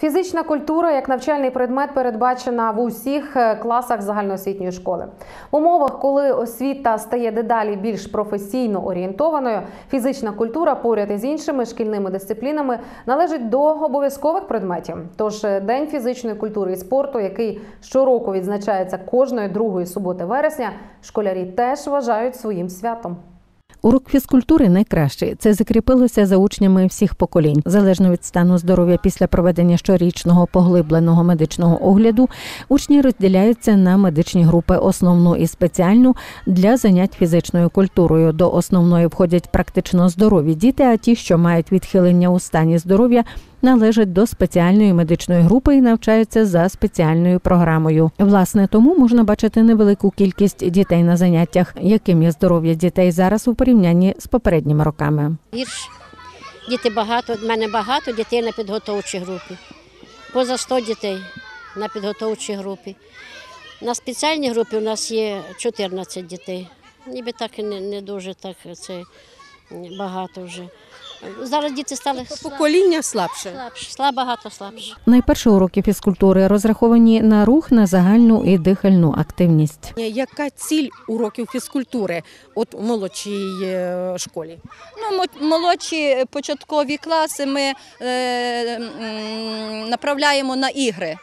Фізична культура як навчальний предмет передбачена в усіх е, класах загальноосвітньої школи. В умовах, коли освіта стає дедалі більш професійно орієнтованою, фізична культура поряд із іншими шкільними дисциплінами належить до обов'язкових предметів. Тож е, День фізичної культури і спорту, який щороку відзначається кожної другої суботи вересня, школярі теж вважають своїм святом. Урок фізкультури найкращий. Це закріпилося за учнями всіх поколінь. Залежно від стану здоров'я після проведення щорічного поглибленого медичного огляду, учні розділяються на медичні групи основну і спеціальну для занять фізичною культурою. До основної входять практично здорові діти, а ті, що мають відхилення у стані здоров'я, належать до спеціальної медичної групи і навчаються за спеціальною програмою. Власне, тому можна бачити невелику кількість дітей на заняттях, яким є здоров'я дітей зараз у порівнянні з попередніми роками. Гірше. Діти багато, в мене багато дітей на підготовчій групі. Поза 100 дітей на підготовчій групі. На спеціальній групі у нас є 14 дітей. Ніби так і не, не дуже так це багато вже. Зараз діти стали Покоління слабше. слабші, слаб, багато слабші. Найперші уроки фізкультури розраховані на рух, на загальну і дихальну активність. Яка ціль уроків фізкультури от у молодшій е, школі? Ну, молодші початкові класи ми е, направляємо на ігри.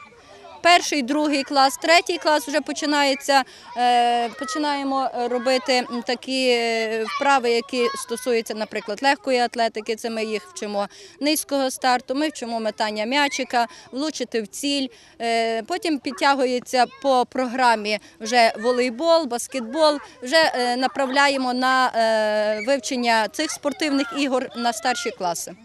Перший, другий клас, третій клас вже починається. Е, починаємо робити такі е, вправи, які стосуються, наприклад, легкої атлетики. Це ми їх вчимо низького старту. Ми вчимо метання м'ячика, влучити в ціль. Е, потім підтягується по програмі вже волейбол, баскетбол. Вже направляємо на вивчення цих спортивних ігор на старші класи.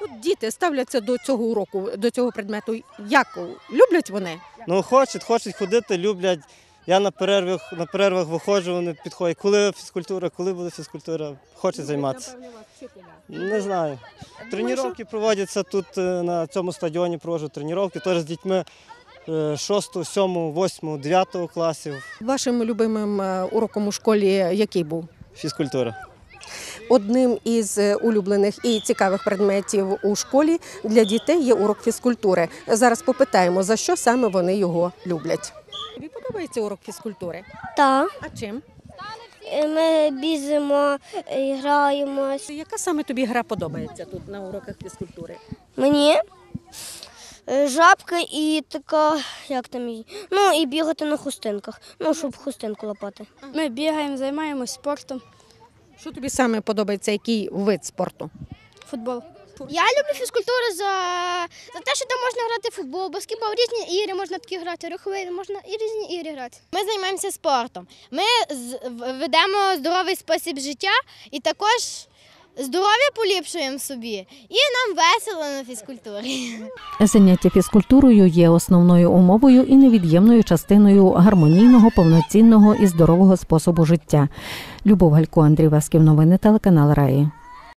От діти ставляться до цього уроку, до цього предмету? Як люблять вони? Ну, хочуть, хочуть ходити, люблять. Я на перервах, на перервах виходжу, вони підходять. Коли фізкультура, коли буде фізкультура, хочуть займатися. Не знаю. Тренування проводяться тут е, на цьому стадіоні, проводжу тренування, теж з дітьми 6, 7, 8, 9 класів. Вашим любимим е, уроком у школі який був? Фізкультура. Одним із е, улюблених і цікавих предметів у школі для дітей є урок фізкультури. Зараз попитаємо, за що саме вони його люблять. Тобі подобається урок фізкультури? Так, А чим? Е, ми бізимо, е, граємось. Яка саме тобі гра подобається тут на уроках фізкультури? Мені жабка і така, як там її, ну і бігати на хустинках, ну, щоб хустинку лопати. Ми бігаємо, займаємось спортом, Що тобі саме подобається, який вид спорту? футбол. Я люблю фізкультуру за, за те, що там можна грати в футбол, баскетбол, різні ігри можна такі грати, рухові, можна і різні ігри грати. Ми займаємося спортом. Ми ведемо здоровий спосіб життя і також здоров'я поліпшуємо собі. І нам весело на фізкультурі. Заняття фізкультурою є основною умовою і невід'ємною частиною гармонійного, повноцінного і здорового способу життя. Любов Галько, Андрій Васків, новини телеканал Раї.